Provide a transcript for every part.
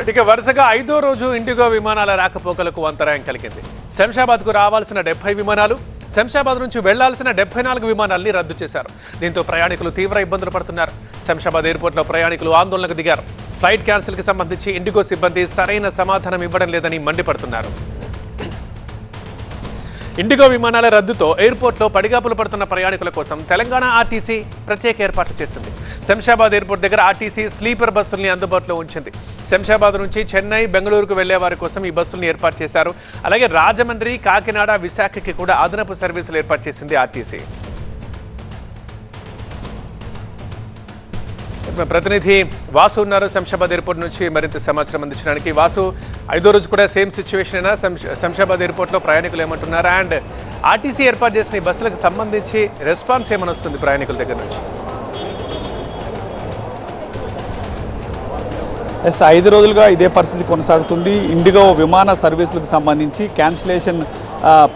ఇక వరుసగా ఐదో రోజు ఇండిగో విమానాల రాకపోకలకు అంతరాయం కలిగింది. శంషాబాద్కు రావాల్సిన డెబ్బై విమానాలు శంషాబాద్ నుంచి వెళ్ళాల్సిన డెబ్బై నాలుగు విమానాల్ని రద్దు చేశారు. దీంతో ప్రయాణికులు తీవ్ర ఇబ్బందులు పడుతున్నారు. శంషాబాద్ ఎయిర్పోర్ట్లో ప్రయాణికులు ఆందోళనకు దిగారు. ఫ్లైట్ క్యాన్సిల్కి సంబంధించి ఇండిగో సిబ్బంది సరైన సమాధానం ఇవ్వడం లేదని మండిపడుతున్నారు. ఇండిగో విమానాల రద్దుతో ఎయిర్పోర్ట్లో పడిగాపులు పడుతున్న ప్రయాణికుల కోసం తెలంగాణ ఆర్టీసీ ప్రత్యేక ఏర్పాట్లు చేసింది. శంషాబాద్ ఎయిర్పోర్ట్ దగ్గర ఆర్టీసీ స్లీపర్ బస్సుల్ని అందుబాటులో ఉంచింది. శంషాబాద్ నుంచి చెన్నై బెంగళూరుకు వెళ్ళే వారి కోసం ఈ బస్సుల్ని ఏర్పాటు చేశారు. అలాగే రాజమండ్రి కాకినాడ విశాఖకి కూడా అదనపు సర్వీసులు ఏర్పాటు చేసింది ఆర్టీసీ. ప్రతినిధి వాసు ఉన్నారు. శంషాబాద్ ఎయిర్పోర్ట్ నుంచి మరింత సమాచారం అందించడానికి. వాసు ఐదో రోజు కూడా సేమ్ సిచ్యువేషన్ అయినా శంషాబాద్ ఎయిర్పోర్ట్లో ప్రయాణికులు ఏమంటున్నారు? అండ్ ఆర్టీసీ ఏర్పాటు చేసిన ఈ బస్సులకు సంబంధించి రెస్పాన్స్ ఏమని వస్తుంది ప్రయాణికుల దగ్గర నుంచి? ఎస్ ఐదు రోజులుగా ఇదే పరిస్థితి కొనసాగుతుంది. ఇండిగో విమాన సర్వీసులకు సంబంధించి క్యాన్సిలేషన్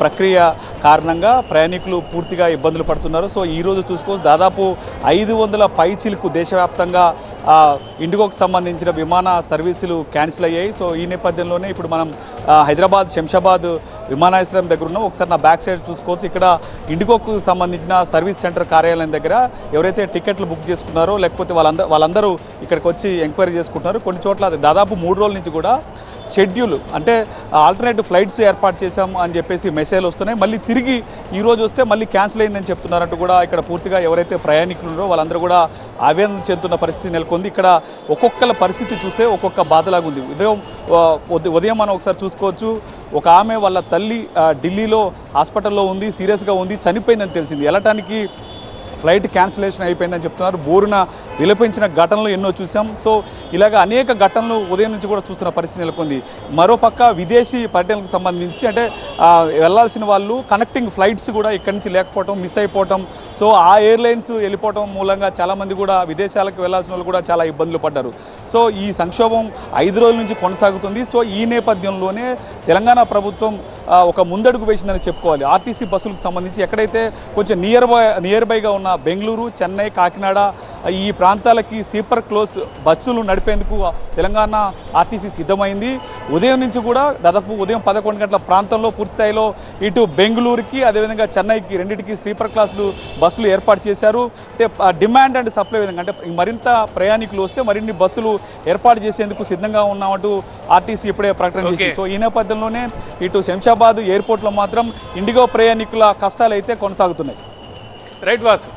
ప్రక్రియ కారణంగా ప్రయాణికులు పూర్తిగా ఇబ్బందులు పడుతున్నారు. సో ఈ రోజు చూసుకోవచ్చు దాదాపు ఐదు వందల పైచిలకు దేశవ్యాప్తంగా ఇండిగోకు సంబంధించిన విమాన సర్వీసులు క్యాన్సిల్ అయ్యాయి. సో ఈ నేపథ్యంలోనే ఇప్పుడు మనం హైదరాబాద్ శంషాబాద్ విమానాశ్రయం దగ్గర ఉన్నాం. ఒకసారి నా బ్యాక్ సైడ్ చూసుకోవచ్చు. ఇక్కడ ఇండిగోకు సంబంధించిన సర్వీస్ సెంటర్ కార్యాలయం దగ్గర ఎవరైతే టికెట్లు బుక్ చేసుకున్నారో లేకపోతే వాళ్ళందరూ వాళ్ళందరూ ఇక్కడికి వచ్చి ఎంక్వైరీ చేసుకుంటున్నారు. కొన్ని చోట్ల దాదాపు మూడు రోజుల నుంచి కూడా షెడ్యూల్ అంటే ఆల్టర్నేటివ్ ఫ్లైట్స్ ఏర్పాటు చేశాం అని చెప్పేసి మెసేజ్లు వస్తున్నాయి. మళ్ళీ తిరిగి ఈరోజు వస్తే మళ్ళీ క్యాన్సిల్ అయిందని చెప్తున్నారంటూ కూడా ఇక్కడ పూర్తిగా ఎవరైతే ప్రయాణికులు ఉన్నారో వాళ్ళందరూ కూడా ఆవేదన చెందుతున్న పరిస్థితి నెలకొంది. ఇక్కడ ఒక్కొక్కల పరిస్థితి చూస్తే ఒక్కొక్క బాధలాగా ఉంది. ఉదయం ఉదయం మనం ఒకసారి చూసుకోవచ్చు. ఒక ఆమె వాళ్ళ తల్లి ఢిల్లీలో హాస్పిటల్లో ఉంది సీరియస్గా ఉంది చనిపోయిందని తెలిసింది. వెళ్ళటానికి ఫ్లైట్ క్యాన్సిలేషన్ అయిపోయిందని చెప్తున్నారు. బోరున విలపించిన ఘటనలు ఎన్నో చూసాం. సో ఇలాగ అనేక ఘటనలు ఉదయం నుంచి కూడా చూస్తున్న పరిస్థితి నెలకొంది. మరోపక్క విదేశీ పర్యటనకు సంబంధించి అంటే వెళ్ళాల్సిన వెళ్ళాల్సిన వాళ్ళు కనెక్టింగ్ ఫ్లైట్స్ కూడా ఇక్కడి నుంచి లేకపోవటం మిస్ అయిపోవటం. సో ఆ ఎయిర్లైన్స్ వెళ్ళిపోవటం మూలంగా చాలామంది కూడా విదేశాలకు వెళ్ళాల్సిన వాళ్ళు కూడా చాలా ఇబ్బందులు పడ్డారు. సో ఈ సంక్షోభం ఐదు రోజుల నుంచి కొనసాగుతుంది. సో ఈ నేపథ్యంలోనే తెలంగాణ ప్రభుత్వం ఒక ముందడుగు వేసిందని చెప్పుకోవాలి. ఆర్టీసీ బస్సులకు సంబంధించి ఎక్కడైతే కొంచెం నియర్ బై నియర్ బైగా ఉన్న బెంగళూరు చెన్నై కాకినాడ ఈ ప్రాంతాలకి సీపర్ క్లోజ్ బస్సులు నడిపేందుకు తెలంగాణ ఆర్టీసీ సిద్ధమైంది. ఉదయం నుంచి కూడా దాదాపు ఉదయం పదకొండు గంటల ప్రాంతంలో పూర్తి స్థాయిలో ఇటు బెంగళూరుకి అదేవిధంగా చెన్నైకి రెండింటికి స్లీపర్ క్లాసులు బస్సులు ఏర్పాటు చేశారు. అంటే డిమాండ్ అండ్ సప్లై విధంగా అంటే మరింత ప్రయాణికులు వస్తే మరిన్ని బస్సులు ఏర్పాటు చేసేందుకు సిద్ధంగా ఉన్నామంటూ ఆర్టీసీ ఇప్పుడే ప్రకటన. చేసింది. సో ఈ నేపథ్యంలోనే ఇటు శంషాబాద్ ఎయిర్పోర్ట్లో మాత్రం ఇండిగో ప్రయాణికుల కష్టాలు అయితే కొనసాగుతున్నాయి. రైట్ వాసు.